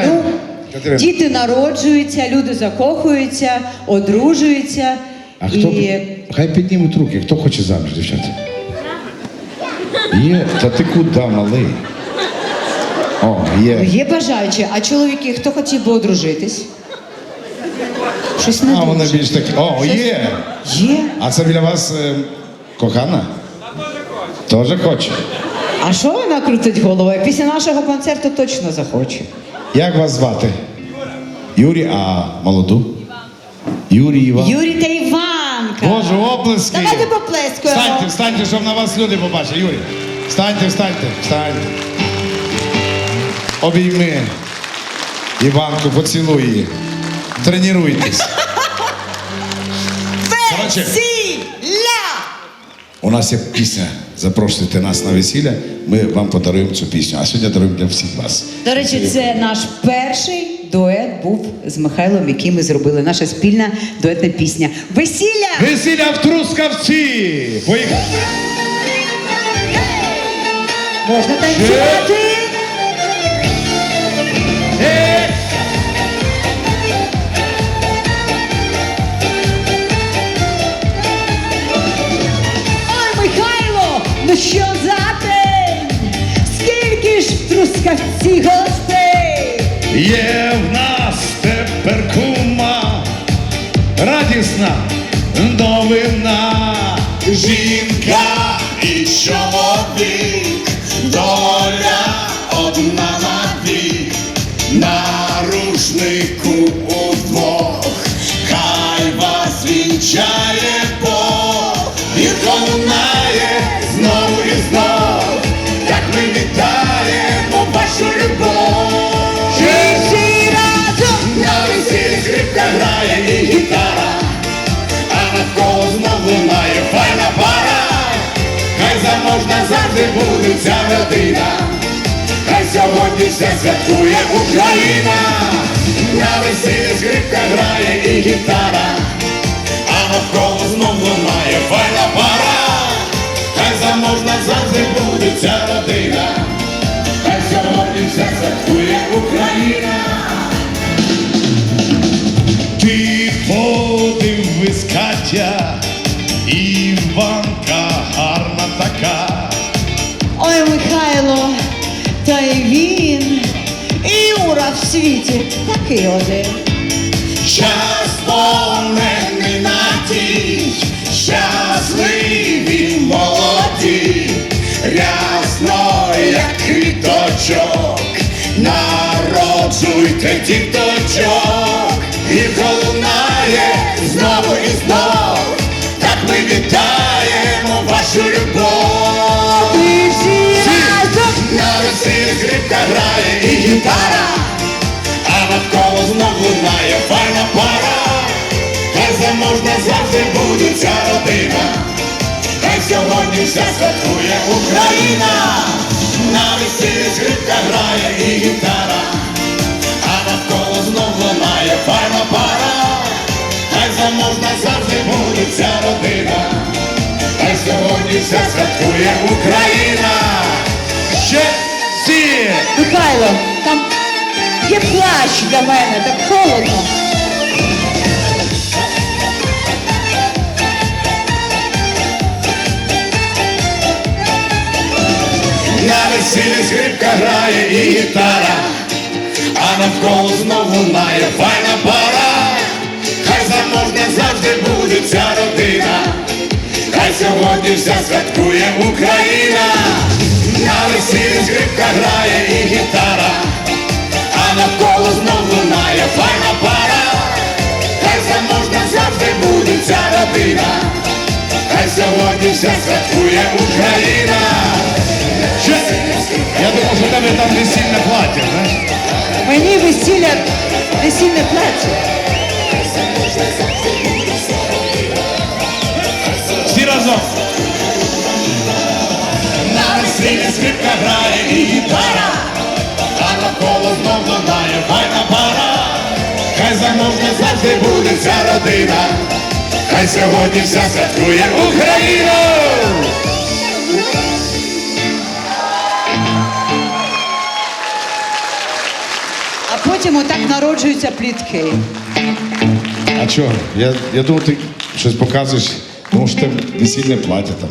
війну. Катерина. Діти народжуються, люди закохуються, одружуються. А хто і... хай піднімуть руки, хто хоче заміж, дівчата? Є, та ти куди, малий? О, є. Є бажаючі, а чоловіки, хто хотів би одружитись? Щось не А вона більш так. О, є. Є. А це біля вас е, кохана? Теж хоче. А що вона крутить головою? Після нашого концерту точно захоче. Як вас звати? Юрій, а молоду? Юрій Іван. Юрій та Іванка. Боже, оплески. Давайте поплескаємо. Встаньте, встаньте, щоб на вас люди побачили. Юрій. Встаньте, встаньте, встаньте. Обійми. Іванку, поцілуй її. Тренуйтесь. Короче. У нас є пісня. Запрошуйте нас на весілля. Ми вам подаруємо цю пісню. А сьогодні даруємо для всіх вас. До речі, це наш перший дует був з Михайлом, який ми зробили. Наша спільна дуетна пісня. Весілля! Весілля в Трускавці! Поїхали! Можна танцювати! Трускавці гостей? Є в нас тепер кума, радісна новина. Жінка і чоловік, доля одна на вік, на рушнику удвох, хай вас вінчає Бог, і лунає знову і знов, так ми вітаємо завжди буде ця родина, хай сьогодні все святкує Україна. На весіллі скрипка грає і гітара, а навколо знов лунає файна пара. Хай заможна завжди буде ця родина, хай сьогодні все святкує Україна. Ти подивись, Катя, Іванка гарна така. Ой, Михайло, та й він, і Юра в світі такий один. Час повнений надій, щасливі молоді, рясно, як квіточок, народжуйте діточок, і колунає знову і знов, гітара, а навколо знов лунає файна пара. Хай заможна завжди буде ця родина, хай сьогодні вся святкує Україна. На весіллі скрипка грає і гітара, а навколо знов лунає файна пара. Хай заможна завжди буде ця родина, хай сьогодні вся святкує Україна. Ще! Михайло, там є плащ для мене, так холодно. На весіллі скрипка грає і гітара, а навколо знов лунає файна пара. Хай заможна завжди буде ця родина, хай сьогодні вся святкує Україна. На весіллі скрипка грає і гітара, а навколо знов лунає файна пара. Хай заможна завжди буде ця родина, хай сьогодні вся святкує Україна. Ще... Я думав, що тебе там весільне плаття, знаєш? Мені весілля, весільне плаття. Гітара, а навколо знов лунає файна пара. Хай заможна завжди буде ця родина, хай сьогодні вся святкує Україну! потім отак народжуються плітки. А чого? Я, я думав, ти щось показуєш, тому що там весільне плаття там.